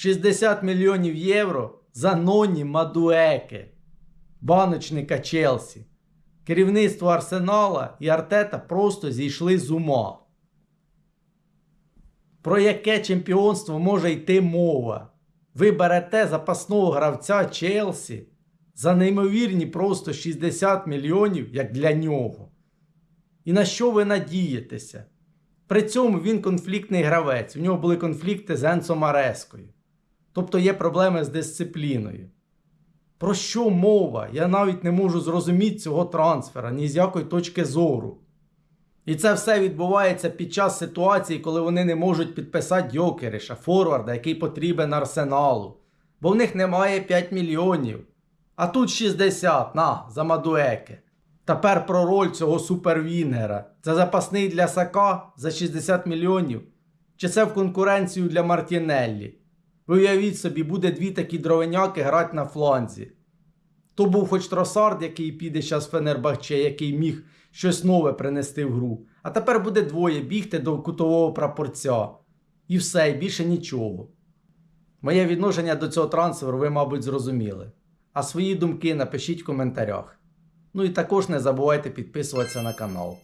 60 мільйонів євро за Ноні Мадуеке, баночника Челсі. Керівництво Арсенала і Артета просто зійшли з ума. Про яке чемпіонство може йти мова? Ви берете запасного гравця Челсі за неймовірні просто 60 мільйонів, як для нього. І на що ви надієтеся? При цьому він конфліктний гравець. У нього були конфлікти з Енсо Марескою. Тобто є проблеми з дисципліною. Про що мова? Я навіть не можу зрозуміти цього трансфера ні з якої точки зору. І це все відбувається під час ситуації, коли вони не можуть підписати Йокериша, форварда, який потрібен арсеналу. Бо в них немає 5 мільйонів. А тут 60, на, за Мадуеке. Тепер про роль цього супервінгера. Це запасний для Сака за 60 мільйонів. Чи це в конкуренцію для Мартінеллі? Ви уявіть собі, буде дві такі дровеняки грати на фланзі. То був хоч Тросард, який піде зараз Фенербахче, який міг щось нове принести в гру. А тепер буде двоє бігти до кутового прапорця. І все, і більше нічого. Моє відношення до цього трансферу ви, мабуть, зрозуміли. А свої думки напишіть в коментарях. Ну і також не забувайте підписуватися на канал.